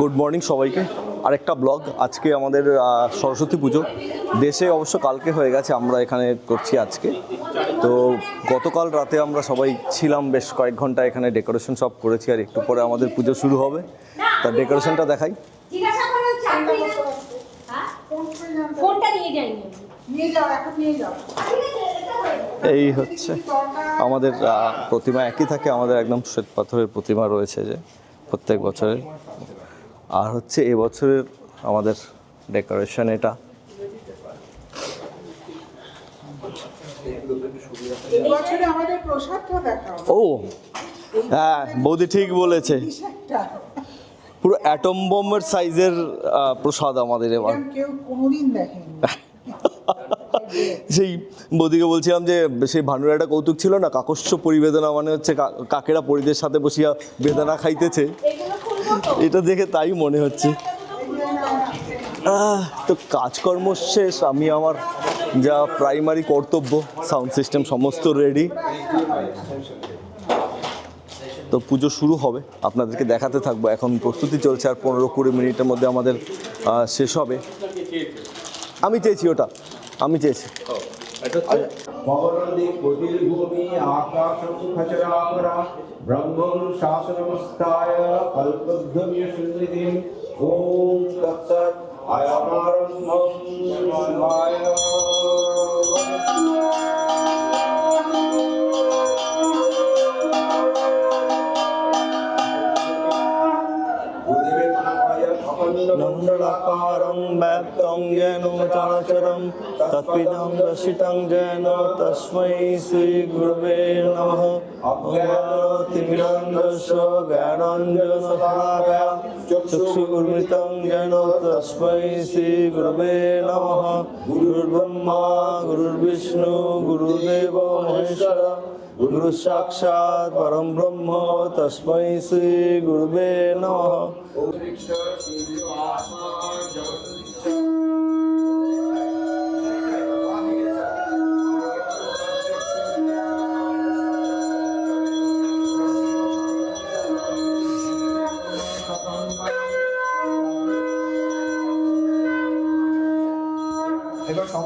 Good morning সবাইকে। আরেকটা blog আজকে আমাদের সরস্বতী পুজো। দেশে অবশ্য কালকে হয়ে গেছে আমরা এখানে করছি আজকে। তো গতকাল রাতে আমরা সবাই ছিলাম বেশ কয়েক ঘণ্টা এখানে ডেকোরেশন সব করেছি আর একটু পরে আমাদের পুজো শুরু হবে। তা ডেকোরেশনটা দেখাই। হ্যাঁ? এই হচ্ছে আমাদের প্রতিমা। একই থাকে আমাদের একদম শ্বেত পাথরের প্রতিমা রয়েছে যে প্রত্যেক বছরের। আর হচ্ছে এবছরের আমাদের ডেকোরেশন এটা। ও হ্যাঁ বৌদি ঠিক বলেছে। পুরো অ্যাটম বোমের সাইজের প্রসাদ আমাদের এবার। কেউ কোনোদিন দেখেনি। সেই বৌদিকে বলছিলাম যে সেই ভানুর একটা কৌতুক ছিল না কাকস্য পরিবেদনা মানে হচ্ছে কা- কাকেরা পরিদের সাথে বসিয়া বেদনা খাইতেছে। এটা দেখে তাই মনে হচ্ছে। তো কাজকর্ম শেষ, আমি আমার যা প্রাইমারি কর্তব্য সাউন্ড সিস্টেম সমস্ত রেডি তো পুজো শুরু হবে, আপনাদেরকে দেখাতে থাকব। এখন প্রস্তুতি চলছে আর পনেরো কুড়ি মিনিটের মধ্যে আমাদের শেষ হবে। আমি চেয়েছি ওটা, আমি চেয়েছি। పౌరంది కుటిర్భూమి ఆకాశం ఖచరాపర బ్రహ్మం శాసనమస్థాయ కల్పద్ధమ్య సున్నిధి ఓం తత్సత్ అయమారంభం శివాయ మండలాకారం వ్యాప్తం జను చాచరం तत्पिदं दशितं जैन तस्मै श्रीगुरवे नमः। अज्ञानतिमिरन्दस्य ज्ञानाञ्जनशलाकया चक्षुगुर्मृतं जैन तस्मै श्रीगुरवे नमः। गुरुर्ब्रह्मा, गुरुर्विष्णु गुरुदेव महेश्वर गुरु साक्षात् परं ब्रह्म, तस्मै श्रीगुरवे नमः।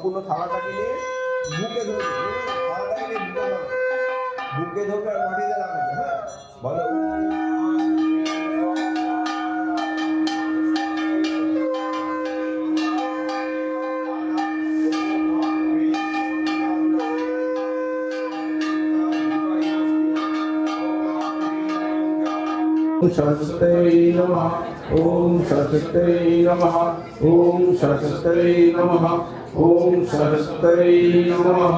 সম্পূর্ণ থালাটাকে নিয়ে বুকে ধরবে থালাটাকে নিয়ে বুকে ধরবে বুকে ধরবে আর মাটিতে লাগাবে হ্যাঁ বলো सरस्वत्यै नमः ॐ सरस्वत्यै नमः ॐ सरस्वत्यै नमः ॐ सरस्वत्यै नमः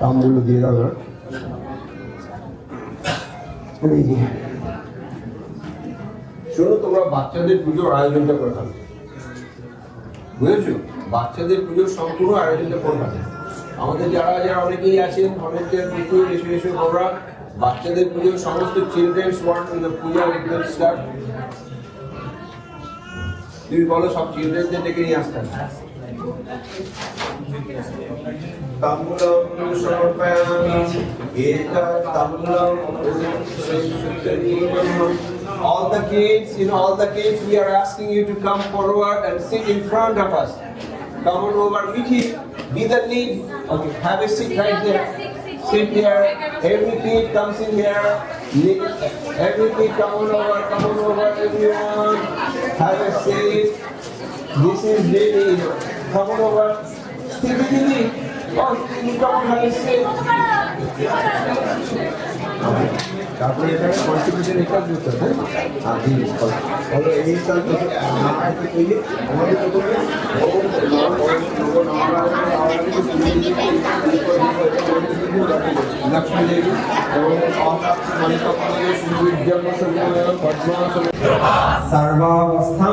তাম্বুল দিয়ে দাও এবার। এই যে। শোনো তোমরা বাচ্চাদের পুজোর আয়োজনটা করে থাকো বুঝেছো বাচ্চাদের পুজোর সম্পূর্ণ আয়োজনটা করে থাকো আমাদের যারা যারা অনেকেই আছেন ভলেন্টিয়ার পুজো এসে এসে তোমরা বাচ্চাদের পুজোর সমস্ত children's word Pujo will start তুমি বলো সব চিলড্রেনদের ডেকে নিয়ে আসতে समर्पयामि All the kids, in all the kids, we are asking you to come forward and sit in front of us. Come on over, Vicky, be the lead. Okay, have a seat right there. Sit here. Every kid comes in here. Every kid, come on over, come on over, everyone. Have a seat. This is really. Have a seat. তারপরে এখানে contribution এটা দিতে হবে আর দিন বলো এই সাল থেকে আমাদের তো করবে लक्ष्मी देवी सर्वावस्था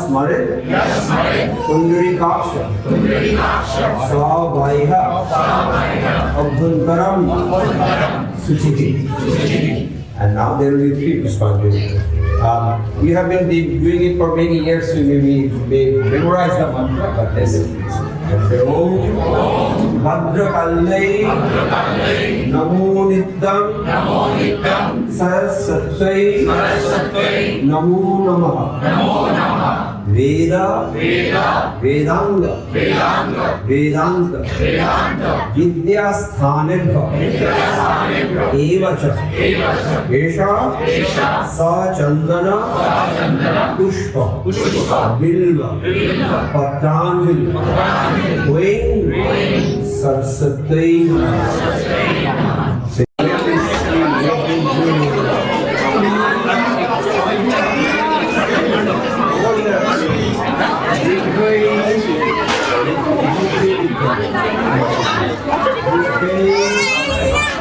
स्मरे पुंडरीकाक्ष स्वाभाय अभ्यंतरम सुचिति And now there will be three Pushpanjali. Um, we have been doing it for many years, so maybe we memorize the mantra, but this भद्रकाल्यै नमो नित्यं सरस्वत्यै नमो नमः। वेद वेदांग वेदांत विद्यास्थान चंदन पुष्प बिल्व पत्रांजलि Saraswati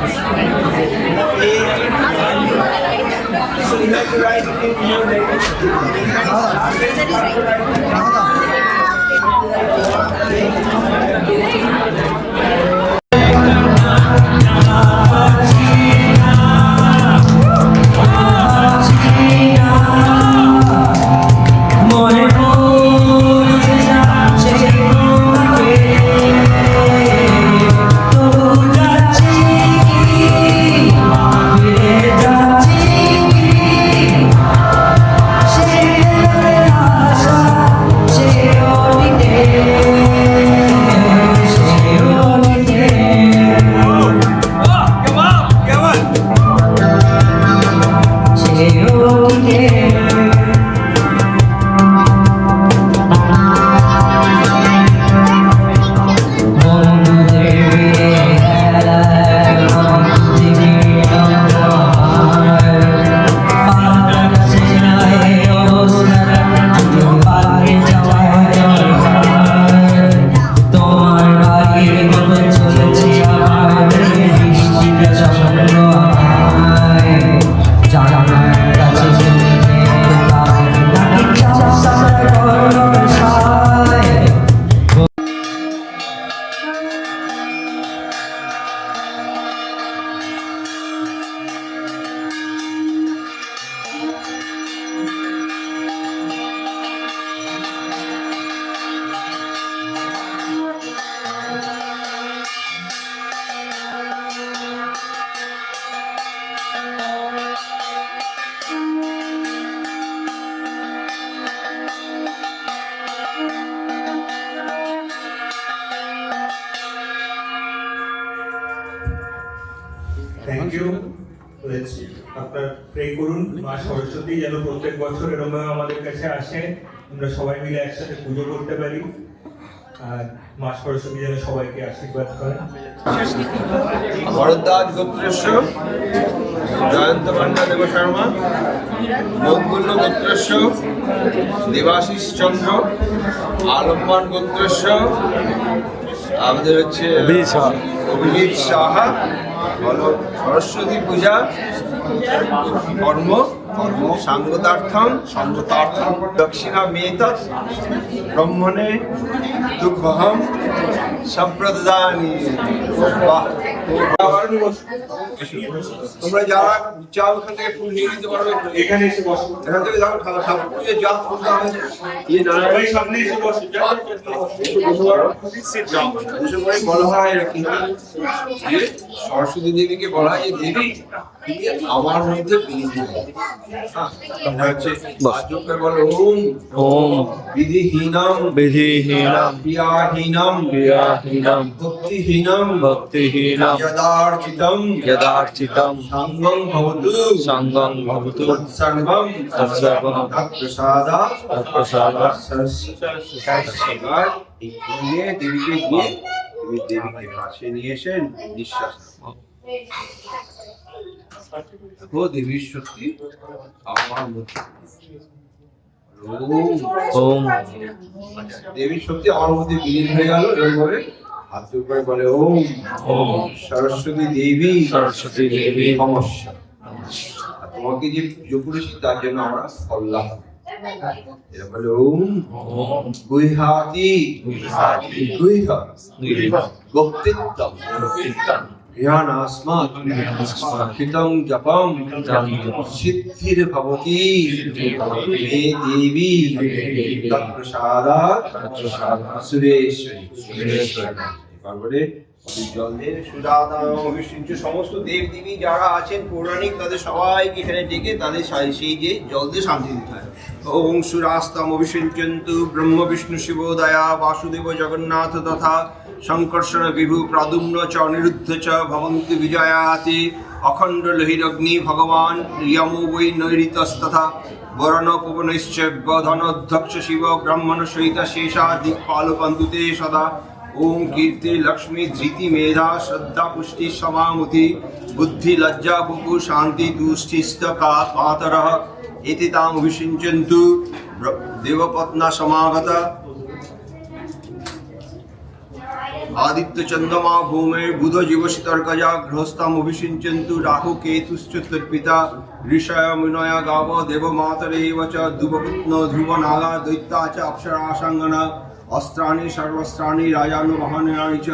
So you have to write in your name. মনে সরস্বতী যেন প্রত্যেক বছর এরকম আমাদের কাছে আসে আমরা সবাই মিলে একসাথে পুজো করতে পারি আর মা সরস্বতী যেন সবাইকে আশীর্বাদ করেন ভরদ্বাজ গোত্রস্য জয়ন্ত পান্ডা দেব শর্মা মঙ্গল গোত্রস্য দেবাশিস চন্দ্র আলম্বান গোত্রস্য আমাদের হচ্ছে অভিজিৎ সাহা। অভিজিৎ সাহা হলো সরস্বতী পূজা কর্ম কর্ম সাঙ্গতার্থম দক্ষিণা মেতৎ ব্রহ্মণে দুগ্ধহম সম্প্রদানি তোমরা যারা চাও ওখান থেকে ফুল নিয়ে নিতে পারবে। এখানে এসে বসুন এখান থেকে যাও যা ফুল ইয়ে নারায়ণ সামনে এসে করে বলা হয় কি সরস্বতী দেবীকে বলা হয় যে দেবী আমার মধ্যে বিলীন হয়ে বিধিহীনম। বিধিহীনম। ক্রিয়াহীনম। ক্রিয়াহীনম। ভক্তিহীনম। ভক্তিহীনম। যদার্চিতম। যদার্চিতম। সাঙ্গং ভবতু। সঙ্গং ভবতু। সর্বম তৎসর্বং তৎপ্রসাদা। তৎপ্রসাদা। নিয়ে দেবীকে গিয়ে তুমি দেবীকে পাশে নিয়ে এসে নিঃশ্বাস দেখো দেবীর শক্তি আমার মধ্যে ওম। ওম দেবীর শক্তি আমার মধ্যে বিলীন হয়ে গেল হাত উপরে বলে ওম ওম সরস্বতী দেবী সরস্বতী দেবী। সমস্যা তোমাকে যে পুজো করেছি তার জন্য আমরা করব। এরকম বলে ওম গুইহাতি গুইহ গুপ্তিত্তম জ্ঞানাস্মাৎ হিতং জপম সিদ্ধির ভবতি মে দেবী তৎপ্রসাদাৎ সুরেশ্বরী তারপরে জল দিয়ে সুজাতা সমস্ত দেব দেবী যারা আছেন পৌরাণিক তাদের সবাইকে এখানে ডেকে তাদের সেই যে জল দিয়ে শান্তি দিতে হয়। ওং সুরাস্তম অভিষিঞ্চন্তু ব্রহ্ম বিষ্ণু শিব দয়া বাসুদেব জগন্নাথ তথা সংকর্ষণ বিভু প্রাদুম্ন চ অনিরুদ্ধ চ, ভবন্তি বিজয়াতি, অখণ্ড লহিরগ্নি, ভগবান ইয়মো বৈ নৈরিতস্তথা বরণ পবনৈশ্চ বধনোধ্যক্ষ শিব, ব্রাহ্মণ সহিত শেষা দিক্পালকন্তুতে সদা। ওম কীর্তি লক্ষ্মী ধৃতি মেধা, শ্রদ্ধা পুষ্টি সমামুতি বুদ্ধি লজ্জা বুকু শান্তি তুষ্টিস্থ কাতর এতে তাম অভিষিঞ্চন্তু দেবপত্না সমাগতা। আদিত্য চন্দ্রমা ভৌমে বুধ জীবশিতর্কজা গৃহস্থাম অভিষিঞ্চন্তু রাহু কেতুশ্চ তর্পিতা ঋষয় মুনয়া গাব দেব মাতরে চ ধ্রুবপুত্ন ধ্রুব নাগা দৈত্যা চ অপ্সরাসাঙ্গনা অস্ত্রাণি সর্বস্ত্রাণি রাজানু বাহনানি চ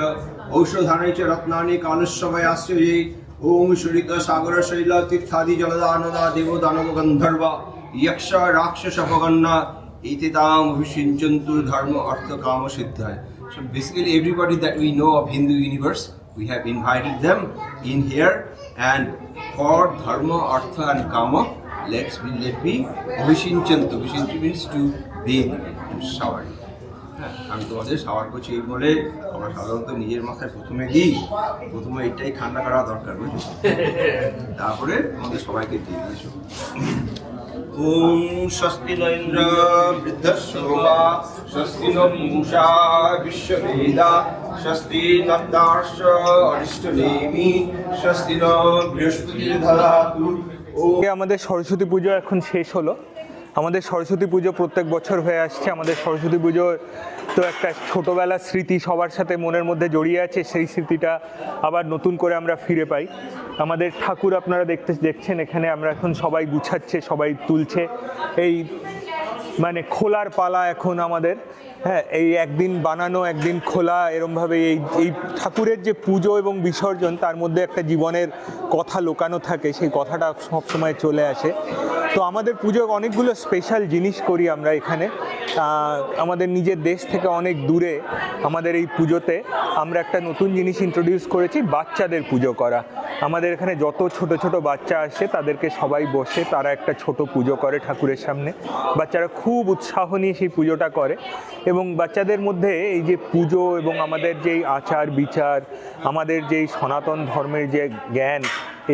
ঔষধানি চ রত্নানি কালুস্বয়াশ্চ ये ওম সুরিত সাগর শৈল তীর্থাদি জলদানদা দেব দানব গন্ধর্ব यक्ष রাক্ষস ভগন্না इति ताम विशिंचन्तु धर्म अर्थ काम सिद्धाय so basically everybody that we know of hindu universe we have invited them in here and for dharma artha and kama let's be let be vishinchantu vishinchantu means to bathe to shower হ্যাঁ, আমি তোমাদের sour করছি এই বলে আমরা সাধারণত নিজের মাথায় প্রথমে দিই প্রথমে এটাই ঠান্ডা করা দরকার বুঝছ তারপরে আমাদের সবাইকে দিয়ে দিয়েছ ওম স্বস্তি ন ইন্দ্র বৃদ্ধশ্রোবা স্বস্তি ন মূষা বিশ্ববেদা স্বস্তি নদ্দার্শ অরিষ্টনেমি স্বস্তি ন বৃহস্পতি ধাতু আমাদের সরস্বতী পুজো এখন শেষ হলো। আমাদের সরস্বতী পুজো প্রত্যেক বছর হয়ে আসছে। আমাদের সরস্বতী পুজো তো একটা ছোটোবেলার স্মৃতি সবার সাথে মনের মধ্যে জড়িয়ে আছে। সেই স্মৃতিটা আবার নতুন করে আমরা ফিরে পাই। আমাদের ঠাকুর আপনারা দেখতে দেখছেন, এখানে আমরা এখন সবাই গুছাচ্ছে, সবাই তুলছে। এই মানে খোলার পালা এখন আমাদের। হ্যাঁ এই একদিন বানানো, একদিন খোলা এরমভাবে এই এই ঠাকুরের যে পুজো এবং বিসর্জন, তার মধ্যে একটা জীবনের কথা লোকানো থাকে। সেই কথাটা সবসময় চলে আসে। তো আমাদের পুজোর অনেকগুলো স্পেশাল জিনিস করি আমরা এখানে। আমাদের নিজের দেশ থেকে অনেক দূরে আমাদের এই পুজোতে আমরা একটা নতুন জিনিস ইন্ট্রোডিউস করেছি, বাচ্চাদের পুজো করা। আমাদের এখানে যত ছোট ছোট বাচ্চা আসে, তাদেরকে সবাই বসে তারা একটা ছোট পুজো করে ঠাকুরের সামনে। বাচ্চারা খুব উৎসাহ নিয়ে সেই পুজোটা করে এবং বাচ্চাদের মধ্যে এই যে পুজো এবং আমাদের যেই আচার বিচার আমাদের যেই সনাতন ধর্মের যে জ্ঞান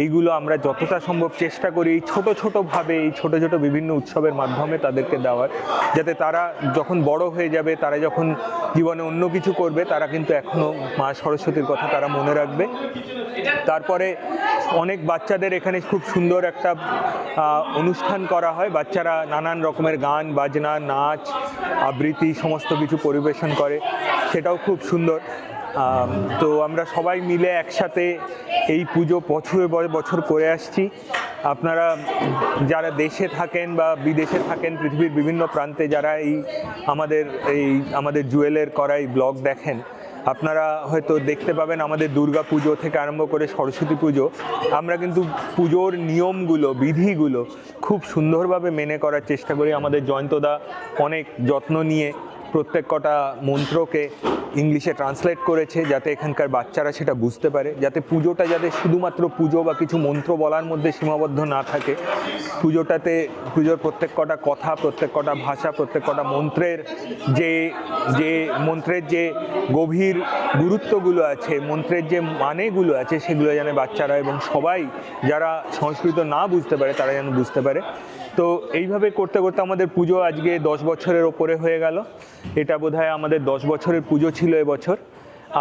এইগুলো আমরা যতটা সম্ভব চেষ্টা করি এই ছোট ছোটোভাবে এই ছোট ছোট বিভিন্ন উৎসবের মাধ্যমে তাদেরকে দেওয়ার, যাতে তারা যখন বড় হয়ে যাবে, তারা যখন জীবনে অন্য কিছু করবে, তারা কিন্তু এখনও মা সরস্বতীর কথা তারা মনে রাখবে। তারপরে অনেক বাচ্চাদের এখানে খুব সুন্দর একটা অনুষ্ঠান করা হয়। বাচ্চারা নানান রকমের গান, বাজনা, নাচ, আবৃত্তি, সমস্ত কিছু পরিবেশন করে। সেটাও খুব সুন্দর। তো আমরা সবাই মিলে একসাথে এই পুজো বছরে বছর করে আসছি। আপনারা যারা দেশে থাকেন বা বিদেশে থাকেন, পৃথিবীর বিভিন্ন প্রান্তে যারা এই আমাদের এই আমাদের জুয়েলের করা এই ব্লগ দেখেন, আপনারা হয়তো দেখতে পাবেন আমাদের দুর্গা পুজো থেকে আরম্ভ করে সরস্বতী পুজো। আমরা কিন্তু পুজোর নিয়মগুলো, বিধিগুলো খুব সুন্দরভাবে মেনে করার চেষ্টা করি। আমাদের জয়ন্তদা অনেক যত্ন নিয়ে প্রত্যেক কটা মন্ত্রকে ইংলিশে ট্রান্সলেট করেছে যাতে এখানকার বাচ্চারা সেটা বুঝতে পারে, যাতে পুজোটা যাতে শুধুমাত্র পুজো বা কিছু মন্ত্র বলার মধ্যে সীমাবদ্ধ না থাকে। পুজোটাতে, পুজোর প্রত্যেক কটা কথা, প্রত্যেক কটা ভাষা, প্রত্যেক কটা মন্ত্রের যে যে মন্ত্রের যে গভীর গুরুত্বগুলো আছে, মন্ত্রের যে মানেগুলো আছে, সেগুলো যেন বাচ্চারা এবং সবাই যারা সংস্কৃত না বুঝতে পারে, তারা যেন বুঝতে পারে। তো এইভাবে করতে করতে আমাদের পুজো আজকে দশ বছরের ওপরে হয়ে গেল। এটা বোধহয় আমাদের দশ বছরের পুজো ছিল এবছর।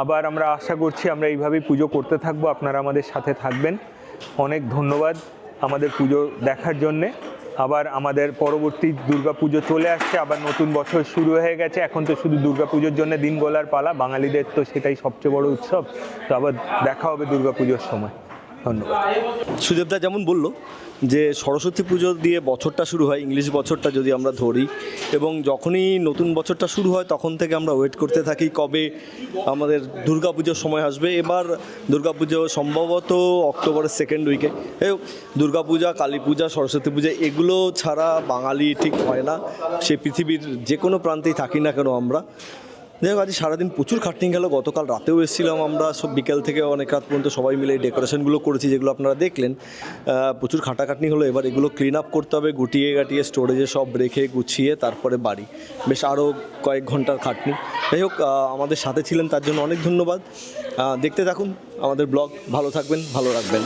আবার আমরা আশা করছি আমরা এইভাবেই পুজো করতে থাকব। আপনারা আমাদের সাথে থাকবেন। অনেক ধন্যবাদ আমাদের পুজো দেখার জন্যে। আবার আমাদের পরবর্তী দুর্গা পুজো চলে আসছে। আবার নতুন বছর শুরু হয়ে গেছে। এখন তো শুধু দুর্গা পুজোর জন্য দিন গোলার পালা। বাঙালিদের তো সেটাই সবচেয়ে বড় উৎসব। তো আবার দেখা হবে দুর্গা পুজোর সময়। ধন্যবাদ। সুদেবদা যেমন বলল যে সরস্বতী পুজো দিয়ে বছরটা শুরু হয়, ইংলিশ বছরটা যদি আমরা ধরি, এবং যখনই নতুন বছরটা শুরু হয় তখন থেকে আমরা ওয়েট করতে থাকি কবে আমাদের দুর্গাপুজোর সময় আসবে। এবার দুর্গাপুজো সম্ভবত অক্টোবরের সেকেন্ড উইকে দুর্গাপূজা কালী পূজা সরস্বতী পূজা এগুলো ছাড়া বাঙালি ঠিক হয় না। সে পৃথিবীর যে কোনো প্রান্তেই থাকি না কেন আমরা। যাই হোক আজ সারাদিন প্রচুর খাটনি গেল, গতকাল রাতেও এসেছিলাম আমরা, সব বিকেল থেকে অনেক রাত পর্যন্ত সবাই মিলে ডেকোরেশনগুলো করেছি, যেগুলো আপনারা দেখলেন। প্রচুর খাটাখাটনি হলো, এবার এগুলো ক্লিন আপ করতে হবে, গুটিয়ে গাটিয়ে স্টোরেজে সব রেখে গুছিয়ে তারপরে বাড়ি। বেশ আরও কয়েক ঘণ্টার খাটনি। যাই হোক আমাদের সাথে ছিলেন, তার জন্য অনেক ধন্যবাদ। দেখতে থাকুন, আমাদের ব্লগ ভালো থাকবেন, ভালো রাখবেন।